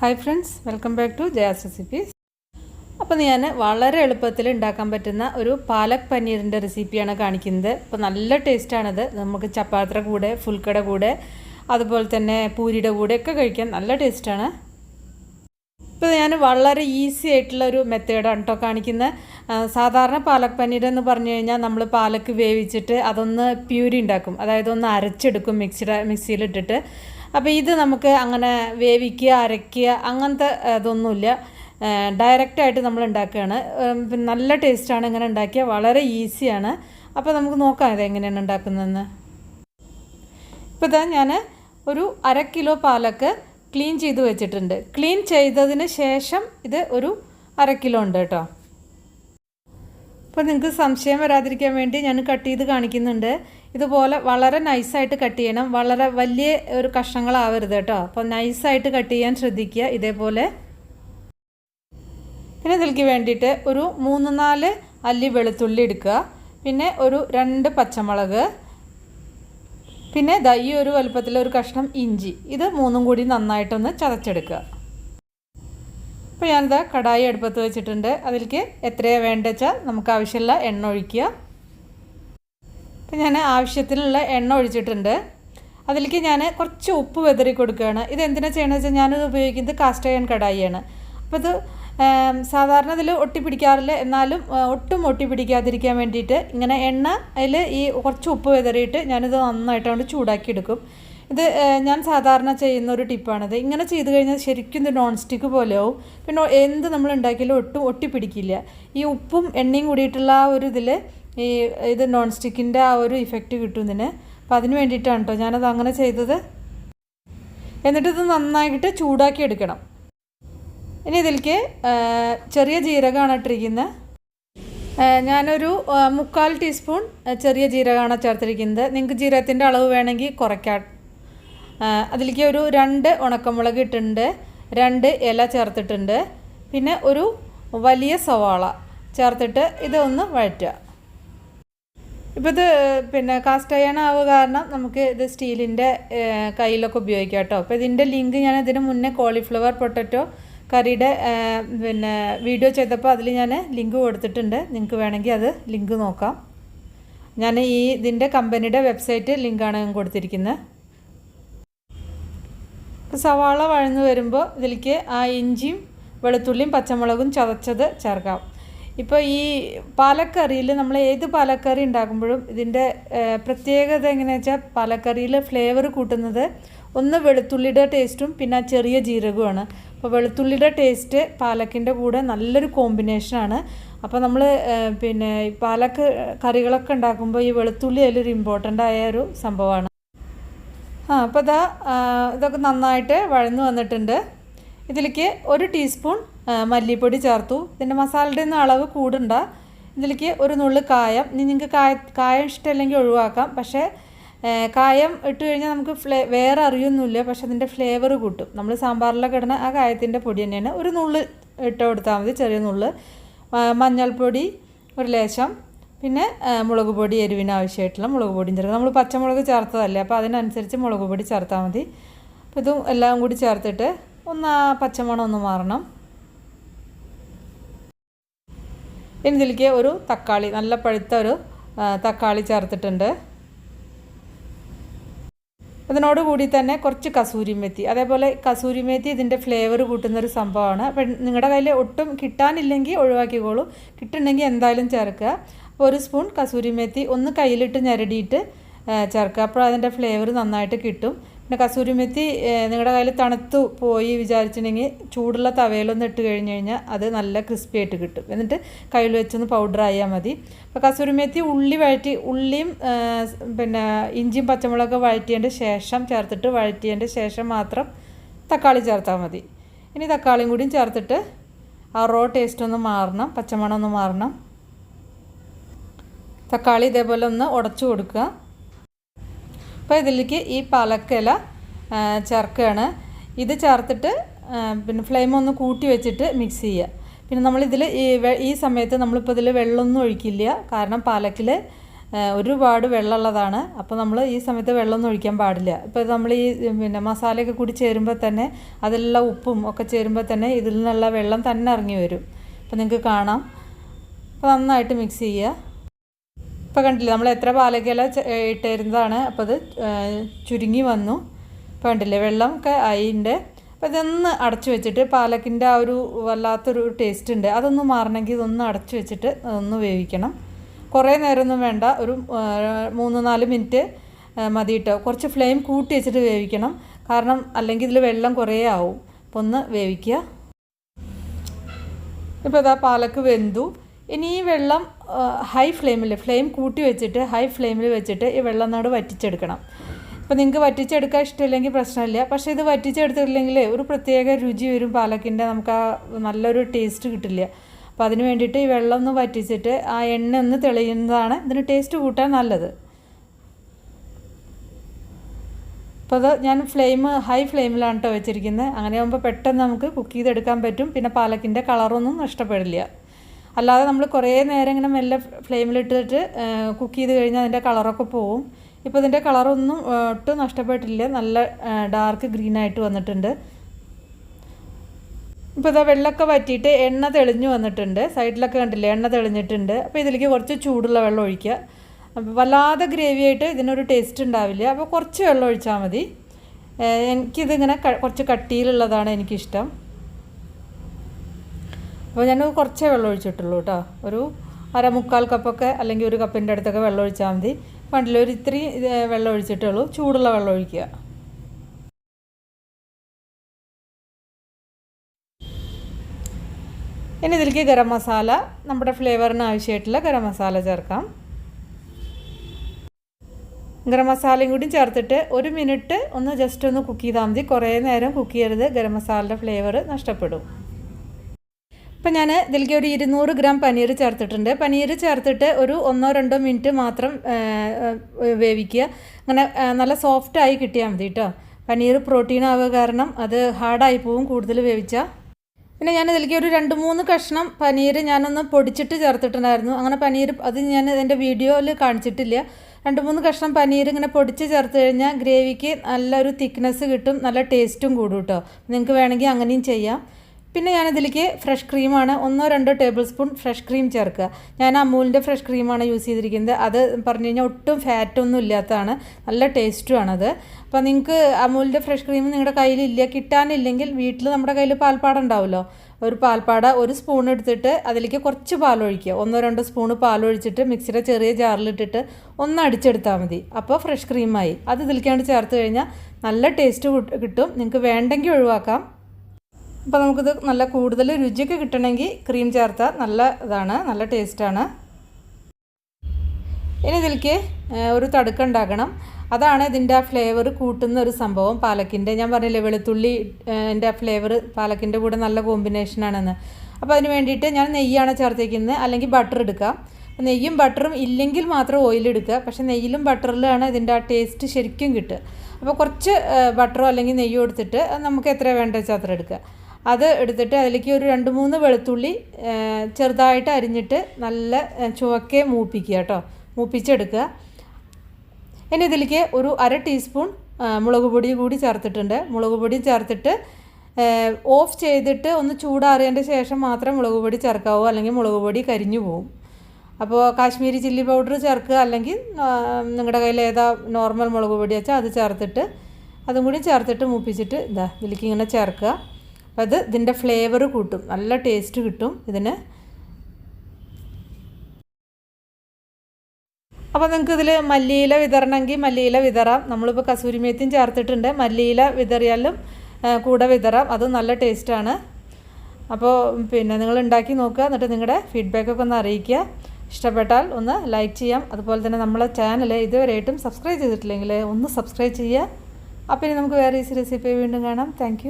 Hi friends welcome back to Jaya's recipes അപ്പോൾ ഞാൻ വളരെ എളുപ്പത്തിൽ ഉണ്ടാക്കാൻ പറ്റുന്ന ഒരു പാലക് പനീറിന്റെ റെസിപ്പിയാണ് കാണിക്കുന്നത്. അപ്പോൾ നല്ല ടേസ്റ്റാണത് നമുക്ക് ചപ്പാത്തിയുടെ കൂടെ ഫുൽക്കട കൂടെ അതുപോലെ തന്നെ പൂരിയുടെ കൂടെ ഒക്കെ കഴിക്കാൻ നല്ല ടേസ്റ്റാണ് ഇപ്പോൾ ഞാൻ വളരെ ഈസി ആയിട്ടുള്ള ഒരു മെത്തേഡാണ് കേട്ടോ കാണിക്കുന്നത്. സാധാരണ പാലക് പനീർ എന്ന് പറഞ്ഞു കഴിഞ്ഞാൽ നമ്മൾ പാലക്ക് വേവിച്ചിട്ട് അതൊന്ന് പ്യൂരി ഉണ്ടാക്കും. അതായത് ഒന്ന് അരച്ചെടുക്കും മിക്സിയുടെ മിക്സിയിലിട്ടിട്ട് അപ്പോൾ ഇത് നമുക്ക് അങ്ങനെ വേവിക്കുക അരയ്ക്കുക അങ്ങനത്തെ ഇതൊന്നുമില്ല. ഡയറക്റ്റായിട്ട് നമ്മൾ ഉണ്ടാക്കുകയാണ്. പിന്നെ നല്ല ടേസ്റ്റാണ് ഇങ്ങനെ ഉണ്ടാക്കിയ വളരെ ഈസിയാണ് അപ്പോൾ നമുക്ക് നോക്കാം ഇത് എങ്ങനെയാണ് ഉണ്ടാക്കുന്നതെന്ന്. ഇപ്പോൾ ഇതാ ഞാൻ ഒരു അര കിലോ പാലക്ക് ക്ലീൻ ചെയ്ത് വെച്ചിട്ടുണ്ട്. ക്ലീൻ ചെയ്തതിന് ശേഷം ഇത് ഒരു അര കിലോ ഉണ്ട് കേട്ടോ. അപ്പോൾ നിങ്ങൾക്ക് സംശയം വരാതിരിക്കാൻ വേണ്ടി ഞാൻ കട്ട് ചെയ്ത് കാണിക്കുന്നുണ്ട്. ഇതുപോലെ വളരെ നൈസായിട്ട് കട്ട് ചെയ്യണം. വളരെ വലിയ ഒരു കഷ്ണങ്ങളാവരുത് കേട്ടോ. അപ്പോൾ നൈസായിട്ട് കട്ട് ചെയ്യാൻ ശ്രദ്ധിക്കുക ഇതേപോലെ. പിന്നെ ഇതിലേക്ക് വേണ്ടിയിട്ട് ഒരു മൂന്ന് നാല് അല്ലി വെളുത്തുള്ളി എടുക്കുക. പിന്നെ ഒരു രണ്ട് പച്ചമുളക്. പിന്നെ ദൈ ഒരു വലുപ്പത്തിലൊരു കഷ്ണം ഇഞ്ചി. ഇത് മൂന്നും കൂടി നന്നായിട്ടൊന്ന് ചതച്ചെടുക്കുക. അപ്പോൾ ഞാനിതാ കടായി അടുപ്പത്ത് വെച്ചിട്ടുണ്ട്. അതിലേക്ക് എത്രയാണ് വേണ്ടത് വെച്ചാൽ നമുക്ക് ആവശ്യമുള്ള എണ്ണ ഒഴിക്കുക. അപ്പോൾ ഞാൻ ആവശ്യത്തിനുള്ള എണ്ണ ഒഴിച്ചിട്ടുണ്ട്. അതിലേക്ക് ഞാൻ കുറച്ച് ഉപ്പ് വെതറി കൊടുക്കുകയാണ്. ഇത് എന്തിനാ ചെയ്യണമെന്ന് വെച്ചാൽ ഞാനിത് ഉപയോഗിക്കുന്നത് കാസ്റ്റ് അയൺ കടായിയാണ്. അപ്പോൾ ഇത് സാധാരണ ഇതിൽ ഒട്ടിപ്പിടിക്കാറില്ല എന്നാലും ഒട്ടും ഒട്ടിപ്പിടിക്കാതിരിക്കാൻ വേണ്ടിയിട്ട് ഇങ്ങനെ എണ്ണ അതിൽ ഈ കുറച്ച് ഉപ്പ് വെതറിയിട്ട് ഞാനിത് നന്നായിട്ട് കൊണ്ട് ചൂടാക്കി എടുക്കും ഇത് ഞാൻ സാധാരണ ചെയ്യുന്ന ഒരു ടിപ്പാണിത്. ഇങ്ങനെ ചെയ്ത് കഴിഞ്ഞാൽ ശരിക്കും ഇത് നോൺ സ്റ്റിക്ക് പോലെയാവും. പിന്നെ എന്ത് നമ്മൾ ഉണ്ടാക്കിയാലും ഒട്ടും ഒട്ടിപ്പിടിക്കില്ല. ഈ ഉപ്പും എണ്ണയും കൂടിയിട്ടുള്ള ആ ഒരു ഇതിൽ ഈ ഇത് നോൺ സ്റ്റിക്കിന്റെ ആ ഒരു ഇഫക്റ്റ് കിട്ടും ഇതിന്. അപ്പോൾ അതിന് വേണ്ടിയിട്ടാണ് കേട്ടോ ഞാനത് അങ്ങനെ ചെയ്തത്. എന്നിട്ട് ഇത് നന്നായിട്ട് ചൂടാക്കി എടുക്കണം. ഇനി ഇതിലേക്ക് ചെറിയ ജീരകമാണ് ഇട്ടിരിക്കുന്നത് ഞാനൊരു മുക്കാൽ ടീസ്പൂൺ ചെറിയ ജീരകമാണ് ചേർത്തിരിക്കുന്നത്. നിങ്ങൾക്ക് ജീരകത്തിന്റെ അളവ് വേണമെങ്കിൽ കുറയ്ക്കാം. അതിലേക്ക് ഒരു രണ്ട് ഉണക്കമുളക് ഇട്ടിട്ടുണ്ട് രണ്ട് ഇല ചേർത്തിട്ടുണ്ട് പിന്നെ ഒരു വലിയ സവാള ചേർത്തിട്ട് ഇതൊന്ന് വഴറ്റുക. ഇപ്പോൾ ഇത് പിന്നെ കാസ്റ്റ് അയൺ ആവുക കാരണം നമുക്ക് ഇത് സ്റ്റീലിന്റെ കയ്യിലൊക്കെ ഉപയോഗിക്കാം കേട്ടോ. അപ്പോൾ ഇതിന്റെ ലിങ്ക് ഞാൻ ഇതിന് മുന്നേ കോളിഫ്ലവർ പൊട്ടറ്റോ കറിയുടെ പിന്നെ വീഡിയോ ചെയ്തപ്പോൾ അതിൽ ഞാൻ ലിങ്ക് കൊടുത്തിട്ടുണ്ട്. നിങ്ങൾക്ക് വേണമെങ്കിൽ അത് ലിങ്ക് നോക്കാം. ഞാൻ ഈ ഇതിന്റെ കമ്പനിയുടെ വെബ്സൈറ്റ് ലിങ്കാണ് കൊടുത്തിരിക്കുന്നത്. സവാള വഴന്ന് വരുമ്പോൾ ഇതിലേക്ക് ആ ഇഞ്ചിയും വെളുത്തുള്ളിയും പച്ചമുളകും ചതച്ചത് ചേർക്കാം. ഇപ്പോൾ ഈ പാലക്കറിയിൽ നമ്മൾ ഏത് പാലക്കറി ഉണ്ടാക്കുമ്പോഴും ഇതിന്റെ പ്രത്യേകത എങ്ങനെയാണെന്ന് വെച്ചാൽ പാലക്കറിയിൽ ഫ്ലേവർ കൂട്ടുന്നത് ഒന്ന് വെളുത്തുള്ളിയുടെ ടേസ്റ്റും പിന്നെ ചെറിയ ജീരകവുമാണ്. അപ്പോൾ വെളുത്തുള്ളിയുടെ ടേസ്റ്റ് പാലക്കിന്റെ കൂടെ നല്ലൊരു കോമ്പിനേഷനാണ്. അപ്പോൾ നമ്മൾ പിന്നെ പാലക്ക് കറികളൊക്കെ ഉണ്ടാക്കുമ്പോൾ ഈ വെളുത്തുള്ളി അതിലൊരു ഇമ്പോർട്ടന്റ് ആയ ഒരു സംഭവമാണ്. ആ അപ്പോൾ ഇതാ ഇതൊക്കെ നന്നായിട്ട് വഴന്നു വന്നിട്ടുണ്ട്. ഇതിലേക്ക് ഒരു ടീസ്പൂൺ മല്ലിപ്പൊടി ചേർത്തു. ഇതിന്റെ മസാലയുടെ ഒന്നും അളവ് കൂടണ്ട. ഇതിലേക്ക് ഒരു നുള്ളു കായം. ഇനി നിങ്ങൾക്ക് കായ കായം ഇഷ്ടമല്ലെങ്കിൽ ഒഴിവാക്കാം. പക്ഷേ കായം ഇട്ട് കഴിഞ്ഞാൽ നമുക്ക് ഫ്ലേ വേറെ അറിയൊന്നുമില്ല. പക്ഷെ അതിന്റെ ഫ്ലേവർ കൂട്ടും. നമ്മൾ സാമ്പാറിലൊക്കെ ഇടുന്ന ആ കായത്തിന്റെ പൊടി തന്നെയാണ്. ഒരു നുള്ള് ഇട്ട് കൊടുത്താൽ മതി ചെറിയ നുള്ള്. മഞ്ഞൾപ്പൊടി ഒരു ലേശം. പിന്നെ മുളക് പൊടി എരിവിന് ആവശ്യമായിട്ടുള്ള മുളക് പൊടിയും ചേർക്കുക നമ്മൾ പച്ചമുളക് ചേർത്തതല്ലേ അപ്പോൾ അതിനനുസരിച്ച് മുളക് പൊടി ചേർത്താൽ മതി. അപ്പോൾ ഇതും എല്ലാം കൂടി ചേർത്തിട്ട് ഒന്ന് ആ പച്ചമണം ഒന്ന് മാറണം. ഇനി ഇതിലേക്ക് ഒരു തക്കാളി നല്ല പഴുത്ത ഒരു തക്കാളി ചേർത്തിട്ടുണ്ട്. അതിനോട് കൂടി തന്നെ കുറച്ച് കസൂരി മേത്തി. അതേപോലെ കസൂരി മേത്തി ഇതിന്റെ ഫ്ലേവർ കൂട്ടുന്നൊരു സംഭവമാണ്. അപ്പം നിങ്ങളുടെ കയ്യിൽ ഒട്ടും കിട്ടാനില്ലെങ്കിൽ ഒഴിവാക്കിക്കോളൂ. കിട്ടുന്നുണ്ടെങ്കിൽ എന്തായാലും ചേർക്കുക. ഒരു സ്പൂൺ കസൂരിമേത്തി ഒന്ന് കയ്യിലിട്ട് ഞരടിയിട്ട് ചേർക്കുക. അപ്പോൾ അതിന്റെ ഫ്ലേവർ നന്നായിട്ട് കിട്ടും. പിന്നെ കസൂരി മെത്തി നിങ്ങളുടെ കയ്യിൽ തണുത്തു പോയി വിചാരിച്ചിട്ടുണ്ടെങ്കിൽ ചൂടുള്ള തവയിലൊന്ന് ഇട്ട് കഴിഞ്ഞ് കഴിഞ്ഞാൽ അത് നല്ല ക്രിസ്പി ആയിട്ട് കിട്ടും. എന്നിട്ട് കയ്യിൽ വെച്ചൊന്ന് പൗഡർ ആയാൽ മതി. അപ്പോൾ കസൂരി മെത്തി ഉള്ളി വഴറ്റി ഉള്ളിയും പിന്നെ ഇഞ്ചിയും പച്ചമുളകൊക്കെ വഴറ്റിയതിന്റെ ശേഷം ചേർത്തിട്ട് വഴറ്റിയതിന്റെ ശേഷം മാത്രം തക്കാളി ചേർത്താൽ മതി. ഇനി തക്കാളിയും കൂടിയും ചേർത്തിട്ട് ആ റോ ടേസ്റ്റ് ഒന്ന് മാറണം പച്ചമണം ഒന്ന് മാറണം. തക്കാളി ഇതേപോലെ ഒന്ന് ഉടച്ചു കൊടുക്കുക. അപ്പോൾ ഇതിലേക്ക് ഈ പാലക്കില ചേർക്കുകയാണ്. ഇത് ചേർത്തിട്ട് പിന്നെ ഫ്ലെയിം ഒന്ന് കൂട്ടി വെച്ചിട്ട് മിക്സ് ചെയ്യുക. പിന്നെ നമ്മളിതിൽ ഈ ഈ സമയത്ത് നമ്മളിപ്പോൾ ഇതിൽ വെള്ളമൊന്നും ഒഴിക്കില്ല. കാരണം പാലക്കിൽ ഒരുപാട് വെള്ളമുള്ളതാണ്. അപ്പോൾ നമ്മൾ ഈ സമയത്ത് വെള്ളമൊന്നും ഒഴിക്കാൻ പാടില്ല. ഇപ്പോൾ നമ്മൾ ഈ പിന്നെ മസാലയൊക്കെ കൂടി ചേരുമ്പോൾ തന്നെ അതിലുള്ള ഉപ്പും ഒക്കെ ചേരുമ്പോൾ തന്നെ ഇതിൽ നിന്നുള്ള വെള്ളം തന്നെ ഇറങ്ങി വരും. അപ്പോൾ നിങ്ങൾക്ക് കാണാം. അപ്പോൾ നന്നായിട്ട് മിക്സ് ചെയ്യുക. ഇപ്പോൾ കണ്ടില്ലേ നമ്മൾ എത്ര പാലക്കില ഇട്ടിരുന്നതാണ്. അപ്പോൾ അത് ചുരുങ്ങി വന്നു. ഇപ്പോൾ കണ്ടില്ലേ വെള്ളം ഒക്കെ ആയിണ്ട്. അപ്പോൾ ഇതൊന്ന് അടച്ചു വെച്ചിട്ട് പാലക്കിന്റെ ആ ഒരു വല്ലാത്തൊരു ടേസ്റ്റ് ഉണ്ട്. അതൊന്ന് മാറണമെങ്കിൽ ഇതൊന്ന് അടച്ചു വെച്ചിട്ട് അതൊന്ന് വേവിക്കണം. കുറേ നേരമൊന്നും വേണ്ട. ഒരു മൂന്ന് നാല് മിനിറ്റ് മതി കുറച്ച് ഫ്ലെയിം കൂട്ടി വെച്ചിട്ട് വേവിക്കണം. കാരണം അല്ലെങ്കിൽ ഇതിൽ വെള്ളം കുറേ ആവും. അപ്പോൾ ഒന്ന് വേവിക്കുക. ഇപ്പോൾ ഇതാ പാലക്ക് വെന്തു. ഇനി ഈ വെള്ളം ഹൈ ഫ്ലെയിമിൽ ഫ്ലെയിം കൂട്ടി വെച്ചിട്ട് ഹൈ ഫ്ലെയിമിൽ വെച്ചിട്ട് ഈ വെള്ളം നാട് വറ്റിച്ചെടുക്കണം. ഇപ്പോൾ നിങ്ങൾക്ക് വറ്റിച്ചെടുക്കാൻ ഇഷ്ടമില്ലെങ്കിൽ പ്രശ്നമില്ല. പക്ഷേ ഇത് വറ്റിച്ചെടുത്തില്ലെങ്കിൽ ഒരു പ്രത്യേക രുചി വരും. പാലക്കിന്റെ നമുക്ക് ആ നല്ലൊരു ടേസ്റ്റ് കിട്ടില്ല. അപ്പോൾ അതിന് വേണ്ടിയിട്ട് ഈ വെള്ളം ഒന്ന് വറ്റിച്ചിട്ട് ആ എണ്ണ ഒന്ന് തെളിയുന്നതാണ് ഇതിന് ടേസ്റ്റ് കൂട്ടാൻ നല്ലത്. അപ്പോൾ അത് ഞാൻ ഫ്ലെയിം ഹൈ ഫ്ലെയിമിലാണ് കേട്ടോ വെച്ചിരിക്കുന്നത് അങ്ങനെ ആകുമ്പോൾ പെട്ടെന്ന് നമുക്ക് കുക്ക് ചെയ്തെടുക്കാൻ പറ്റും. പിന്നെ പാലക്കിന്റെ കളറൊന്നും നഷ്ടപ്പെടില്ല. അല്ലാതെ നമ്മൾ കുറേ നേരം ഇങ്ങനെ മെല്ലെ ഫ്ലെയിമിലിട്ടിട്ട് കുക്ക് ചെയ്ത് കഴിഞ്ഞാൽ അതിന്റെ കളറൊക്കെ പോവും. ഇപ്പോൾ ഇതിന്റെ കളറൊന്നും ഒട്ടും നഷ്ടപ്പെട്ടില്ല നല്ല ഡാർക്ക് ഗ്രീൻ ആയിട്ട് വന്നിട്ടുണ്ട്. ഇപ്പോൾ ഇതാ വെള്ളമൊക്കെ വറ്റിയിട്ട് എണ്ണ തെളിഞ്ഞു വന്നിട്ടുണ്ട്. സൈഡിലൊക്കെ കണ്ടില്ലേ എണ്ണ തെളിഞ്ഞിട്ടുണ്ട്. അപ്പോൾ ഇതിലേക്ക് കുറച്ച് ചൂടുള്ള വെള്ളം ഒഴിക്കുക. അപ്പോൾ വല്ലാതെ ഗ്രേവി ആയിട്ട് ഇതിനൊരു ടേസ്റ്റ് ഉണ്ടാവില്ല. അപ്പോൾ കുറച്ച് വെള്ളം ഒഴിച്ചാൽ മതി. എനിക്കിതിങ്ങനെ കുറച്ച് കട്ടിയിലുള്ളതാണ് എനിക്കിഷ്ടം. അപ്പോൾ ഞാൻ കുറച്ചേ വെള്ളം ഒഴിച്ചിട്ടുള്ളൂ കേട്ടോ ഒരു അര മുക്കാൽ കപ്പൊക്കെ അല്ലെങ്കിൽ ഒരു കപ്പിന്റെ അടുത്തൊക്കെ വെള്ളം ഒഴിച്ചാൽ മതി. പണ്ടില്ല ഒരു ഇത്തിരി ഇത് വെള്ളം ഒഴിച്ചിട്ടുള്ളൂ ചൂടുള്ള വെള്ളം ഒഴിക്കുക. ഇനി ഇതിലേക്ക് ഗരം മസാല നമ്മുടെ ഫ്ലേവറിന് ആവശ്യമായിട്ടുള്ള ഗരം മസാല ചേർക്കാം. ഗരം മസാലയും കൂടി ചേർത്തിട്ട് ഒരു മിനിറ്റ് ഒന്ന് ജസ്റ്റ് ഒന്ന് കുക്ക് ചെയ്താൽ മതി. കുറേ നേരം കുക്ക് ചെയ്യരുത്. ഗരം മസാലയുടെ ഫ്ലേവർ നഷ്ടപ്പെടും. ഇപ്പം ഞാൻ ഇതിലേക്ക് ഒരു ഇരുന്നൂറ് ഗ്രാം പനീർ ചേർത്തിട്ടുണ്ട്. പനീർ ചേർത്തിട്ട് ഒരു ഒന്നോ രണ്ടോ മിനിറ്റ് മാത്രം വേവിക്കുക. അങ്ങനെ നല്ല നല്ല സോഫ്റ്റായി കിട്ടിയാൽ മതി കേട്ടോ പനീർ പ്രോട്ടീൻ ആവുക കാരണം അത് ഹാർഡായി പോവും കൂടുതൽ വേവിച്ചാൽ പിന്നെ ഞാൻ ഇതിലേക്ക് ഒരു രണ്ട് മൂന്ന് കഷ്ണം പനീർ ഞാനൊന്ന് പൊടിച്ചിട്ട് ചേർത്തിട്ടുണ്ടായിരുന്നു. അങ്ങനെ പനീർ അത് ഞാൻ എന്റെ വീഡിയോയിൽ കാണിച്ചിട്ടില്ല. രണ്ട് മൂന്ന് കഷ്ണം പനീർ ഇങ്ങനെ പൊടിച്ച് ചേർത്ത് കഴിഞ്ഞാൽ ഗ്രേവിക്ക് നല്ലൊരു തിക്നെസ് കിട്ടും നല്ല ടേസ്റ്റും കൂടും കേട്ടോ നിങ്ങൾക്ക് വേണമെങ്കിൽ അങ്ങനെയും ചെയ്യാം. പിന്നെ ഞാനിതിലേക്ക് ഫ്രഷ് ക്രീമാണ് ഒന്നോ രണ്ടോ ടേബിൾ സ്പൂൺ ഫ്രഷ് ക്രീം ചേർക്കുക. ഞാൻ അമൂലിന്റെ ഫ്രഷ് ക്രീമാണ് യൂസ് ചെയ്തിരിക്കുന്നത്. അത് പറഞ്ഞു കഴിഞ്ഞാൽ ഒട്ടും ഫാറ്റൊന്നും ഇല്ലാത്തതാണ്. നല്ല ടേസ്റ്റുമാണത് അപ്പോൾ നിങ്ങൾക്ക് അമൂലിന്റെ ഫ്രഷ് ക്രീം നിങ്ങളുടെ കയ്യിലില്ല കിട്ടാനില്ലെങ്കിൽ വീട്ടിൽ നമ്മുടെ കയ്യിൽ പാൽപ്പാട ഉണ്ടാവുമല്ലോ. ഒരു പാൽപ്പാട ഒരു സ്പൂൺ എടുത്തിട്ട് അതിലേക്ക് കുറച്ച് പാലൊഴിക്കുക ഒന്നോ രണ്ടോ സ്പൂണ് പാലൊഴിച്ചിട്ട് മിക്സിയുടെ ചെറിയ ജാറിലിട്ടിട്ട് ഒന്ന് അടിച്ചെടുത്താൽ മതി. അപ്പോൾ ഫ്രഷ് ക്രീമായി അത് ഇതിലേക്കാണ്ട് ചേർത്ത് കഴിഞ്ഞാൽ നല്ല ടേസ്റ്റ് കിട്ടും. നിങ്ങൾക്ക് വേണ്ടെങ്കിൽ ഒഴിവാക്കാം. അപ്പോൾ നമുക്കിത് നല്ല കൂടുതൽ രുചിയൊക്കെ കിട്ടണമെങ്കിൽ ക്രീം ചേർത്താൽ നല്ല ഇതാണ് നല്ല ടേസ്റ്റാണ് ഇനി ഇതിലേക്ക് ഒരു തടുക്ക ഉണ്ടാക്കണം. അതാണ് ഇതിന്റെ ആ ഫ്ലേവർ കൂട്ടുന്ന ഒരു സംഭവം പാലക്കിന്റെ. ഞാൻ പറഞ്ഞില്ലേ വെളുത്തുള്ളി എന്റെ ഫ്ലേവർ പാലക്കിന്റെ കൂടെ നല്ല കോമ്പിനേഷനാണെന്ന് അപ്പോൾ അതിന് വേണ്ടിയിട്ട് ഞാൻ നെയ്യാണ് ചേർത്തേക്കുന്നത്. അല്ലെങ്കിൽ ബട്ടർ എടുക്കാം. നെയ്യും ബട്ടറും ഇല്ലെങ്കിൽ മാത്രം ഓയിൽ എടുക്കുക. പക്ഷേ നെയ്യിലും ബട്ടറിലാണ് ഇതിന്റെ ആ ടേസ്റ്റ് ശരിക്കും കിട്ടുക. അപ്പോൾ കുറച്ച് ബട്ടറോ അല്ലെങ്കിൽ നെയ്യോ എടുത്തിട്ട് നമുക്ക് എത്ര വേണ്ട വെച്ചാൽ അത്ര എടുക്കുക. അത് എടുത്തിട്ട് അതിലേക്ക് ഒരു രണ്ട് മൂന്ന് വെളുത്തുള്ളി ചെറുതായിട്ട് അരിഞ്ഞിട്ട് നല്ല ചുവക്കേ മൂപ്പിക്കുക കേട്ടോ. മൂപ്പിച്ചെടുക്കുക. ഇനി ഇതിലേക്ക് ഒരു അര ടീസ്പൂൺ മുളക് പൊടി കൂടി ചേർത്തിട്ടുണ്ട്. മുളക് പൊടി ചേർത്തിട്ട് ഓഫ് ചെയ്തിട്ട് ഒന്ന് ചൂടാറിയതിന്റെ ശേഷം മാത്രം മുളക് പൊടി ചേർക്കാവൂ. അല്ലെങ്കിൽ മുളക് പൊടി കരിഞ്ഞു പോവും. അപ്പോൾ കാശ്മീരി ചില്ലി പൗഡർ ചേർക്കുക. അല്ലെങ്കിൽ നിങ്ങളുടെ കയ്യിൽ ഏതാ നോർമൽ മുളക് പൊടി വെച്ചാൽ അത് ചേർത്തിട്ട് അതും കൂടി ചേർത്തിട്ട് മൂപ്പിച്ചിട്ട് ഇതാ ഇതിലേക്ക് ഇങ്ങനെ ചേർക്കുക. അപ്പോൾ അത് ഇതിന്റെ ഫ്ലേവർ കൂട്ടും. നല്ല ടേസ്റ്റ് കിട്ടും ഇതിന്. അപ്പോൾ നിങ്ങൾക്ക് ഇതിൽ മല്ലിയില വിതറണമെങ്കിൽ മല്ലിയില വിതറാം. നമ്മളിപ്പോൾ കസൂരി മേത്തിയും ചേർത്തിട്ടുണ്ട്. മല്ലിയില വിതറിയാലും കൂടെ വിതറാം. അത് നല്ല ടേസ്റ്റാണ് അപ്പോൾ പിന്നെ നിങ്ങൾ ഉണ്ടാക്കി നോക്കുക. എന്നിട്ട് നിങ്ങളുടെ ഫീഡ്ബാക്കൊക്കെ ഒന്ന് അറിയിക്കുക. ഇഷ്ടപ്പെട്ടാൽ ഒന്ന് ലൈക്ക് ചെയ്യാം. അതുപോലെ തന്നെ നമ്മളെ ചാനൽ ഇതുവരെയായിട്ടും സബ്സ്ക്രൈബ് ചെയ്തിട്ടില്ലെങ്കിൽ ഒന്ന് സബ്സ്ക്രൈബ് ചെയ്യുക. അപ്പോൾ ഇനി നമുക്ക് വേറെ ഈസി റെസിപ്പി വീണ്ടും കാണാം. താങ്ക്